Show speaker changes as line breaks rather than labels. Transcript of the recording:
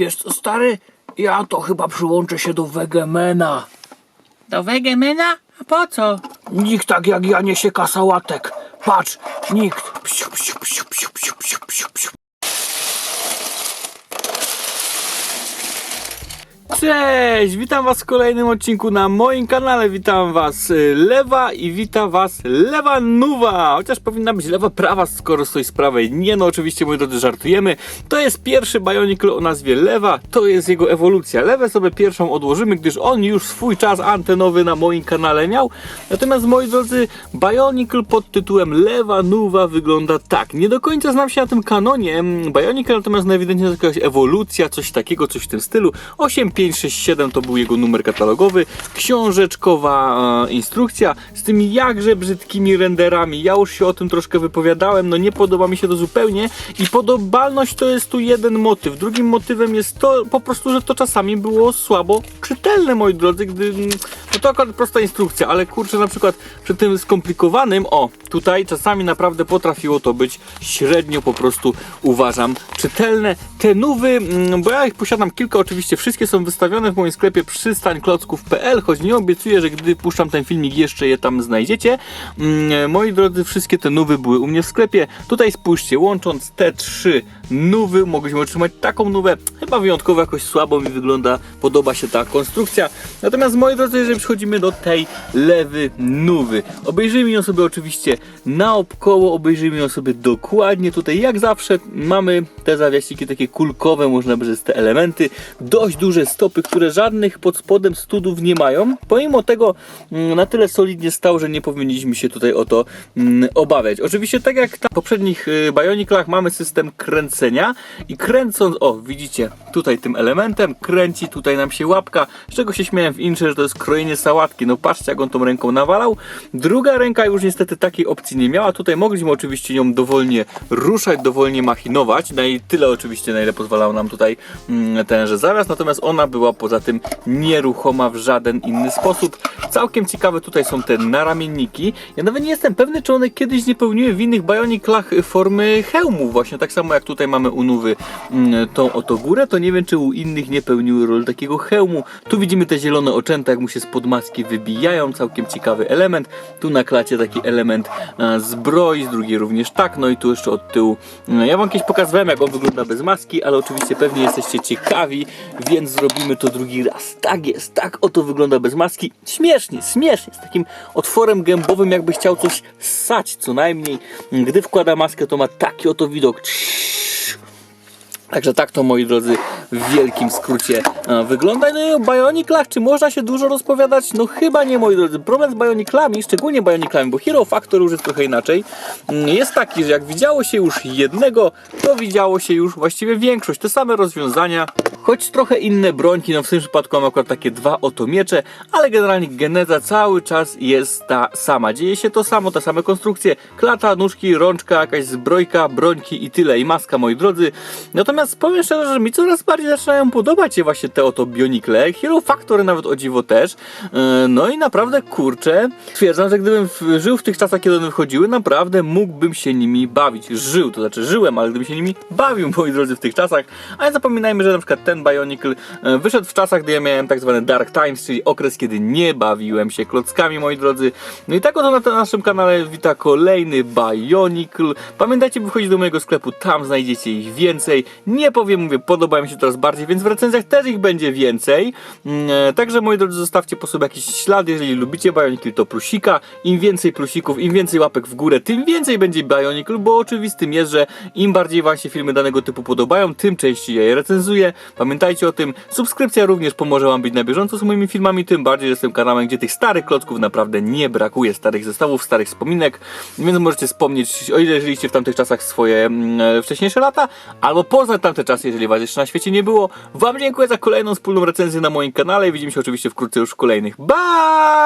Wiesz co, stary? Ja to chyba przyłączę się do Wegemena.
Do Wegemena? A po co?
Nikt tak jak ja nie sieka sałatek. Patrz, nikt. Psiu, psiu, psiu, psiu, psiu, psiu, psiu, psiu.
Cześć, witam was w kolejnym odcinku na moim kanale, witam was y, Lewa i witam was Lewa Nuwa, chociaż powinna być Lewa Prawa, skoro stoi z prawej, nie no oczywiście moi drodzy żartujemy, to jest pierwszy Bionicle o nazwie Lewa, to jest jego ewolucja, Lewę sobie pierwszą odłożymy, gdyż on już swój czas antenowy na moim kanale miał, natomiast moi drodzy Bionicle pod tytułem Lewa Nuwa wygląda tak, nie do końca znam się na tym kanonie, Bionicle natomiast no ewidentnie to jakaś ewolucja, coś takiego, coś w tym stylu, 8567 to był jego numer katalogowy, książeczkowa e, instrukcja z tymi jakże brzydkimi renderami. Ja już się o tym troszkę wypowiadałem, no nie podoba mi się to zupełnie i podobalność to jest tu jeden motyw. Drugim motywem jest to po prostu, że to czasami było słabo czytelne, moi drodzy, gdy no to akurat prosta instrukcja, ale kurczę na przykład przy tym skomplikowanym, o tutaj czasami naprawdę potrafiło to być średnio po prostu uważam czytelne. Te nówy, mm, bo ja ich posiadam kilka, oczywiście wszystkie są wystawione w moim sklepie przystańklocków.pl, choć nie obiecuję, że gdy puszczam ten filmik jeszcze je tam znajdziecie. Mm, Moi drodzy, wszystkie te nówy były u mnie w sklepie. Tutaj spójrzcie, łącząc te trzy nówy, mogliśmy otrzymać taką nówę, chyba wyjątkowo jakoś słabo mi wygląda, podoba się ta konstrukcja. Natomiast moi drodzy, jeżeli przechodzimy do tej lewy nówy, obejrzyjmy ją sobie oczywiście naokoło, obejrzyjmy ją sobie dokładnie. Tutaj jak zawsze mamy te zawiasiki takie kulkowe, można by rzec te elementy, dość duże stopy, które żadnych pod spodem studów nie mają. Pomimo tego mm, na tyle solidnie stał, że nie powinniśmy się tutaj o to mm, obawiać. Oczywiście tak jak na poprzednich y, Bioniklach mamy system kręcenia i kręcąc, o widzicie, tutaj tym elementem kręci tutaj nam się łapka, z czego się śmiałem w incze, że to jest krojenie sałatki. No patrzcie jak on tą ręką nawalał. Druga ręka już niestety takiej opcji nie miała. Tutaj mogliśmy oczywiście ją dowolnie ruszać, dowolnie machinować. Na i tyle oczywiście, na ile pozwalał nam tutaj mm, tenże zaraz. Natomiast ona była poza tym nieruchoma w żaden inny sposób. Całkiem ciekawe tutaj są te naramienniki. Ja nawet nie jestem pewny, czy one kiedyś nie pełniły w innych Bioniklach formy hełmów. Właśnie tak samo jak tutaj mamy u Nuwy mm, tą oto górę, to nie wiem, czy u innych nie pełniły roli takiego hełmu. Tu widzimy te zielone oczęta, jak mu się spod maski wybijają. Całkiem ciekawy element. Tu na klacie taki element zbroi, z drugiej również tak. No i tu jeszcze od tyłu. e, Ja wam kiedyś pokazywałem, jak on wygląda bez maski, ale oczywiście pewnie jesteście ciekawi, więc zrobimy to drugi raz. Tak jest, tak oto wygląda bez maski. Śmiesznie, śmiesznie, z takim otworem gębowym, jakby chciał coś ssać co najmniej. Gdy wkłada maskę, to ma taki oto widok. Także tak to moi drodzy w wielkim skrócie e, wygląda. No i o Bioniklach, czy można się dużo rozpowiadać? No chyba nie moi drodzy. Problem z Bioniklami, szczególnie Bioniklami, bo Hero Factor już jest trochę inaczej, mm, jest taki, że jak widziało się już jednego, to widziało się już właściwie większość. Te same rozwiązania, choć trochę inne brońki, no w tym przypadku mam akurat takie dwa oto miecze, ale generalnie geneza cały czas jest ta sama. Dzieje się to samo, te same konstrukcje, klata, nóżki, rączka, jakaś zbrojka, brońki i tyle, i maska moi drodzy. Natomiast powiem szczerze, że mi coraz bardziej zaczynają podobać się właśnie te oto Bionikle, Hero Factory nawet o dziwo też. Yy, No i naprawdę kurczę, stwierdzam, że gdybym żył w tych czasach, kiedy one wychodziły, naprawdę mógłbym się nimi bawić. Żył, to znaczy żyłem, ale gdybym się nimi bawił, moi drodzy, w tych czasach. A nie zapominajmy, że na przykład ten Bionicle e, wyszedł w czasach, gdy ja miałem tak zwany Dark Times, czyli okres, kiedy nie bawiłem się klockami, moi drodzy. No i tak oto na naszym kanale wita kolejny Bionicle. Pamiętajcie, by wchodzić do mojego sklepu, tam znajdziecie ich więcej. Nie powiem, mówię, podobają mi się coraz bardziej, więc w recenzjach też ich będzie więcej. Mm, e, Także, moi drodzy, zostawcie po sobie jakiś ślad, jeżeli lubicie Bionicle, to plusika. Im więcej plusików, im więcej łapek w górę, tym więcej będzie Bionicle, bo oczywistym jest, że im bardziej wam się filmy danego typu podobają, tym częściej je recenzuję. Pamiętajcie o tym. Subskrypcja również pomoże wam być na bieżąco z moimi filmami, tym bardziej, że jestem kanałem, gdzie tych starych klocków naprawdę nie brakuje, starych zestawów, starych wspominek, więc możecie wspomnieć, o ile żyliście w tamtych czasach swoje mm, e, wcześniejsze lata, albo poznać tamte czasy, jeżeli was jeszcze na świecie nie było. Wam dziękuję za kolejną wspólną recenzję na moim kanale i widzimy się oczywiście wkrótce już w kolejnych. Bye!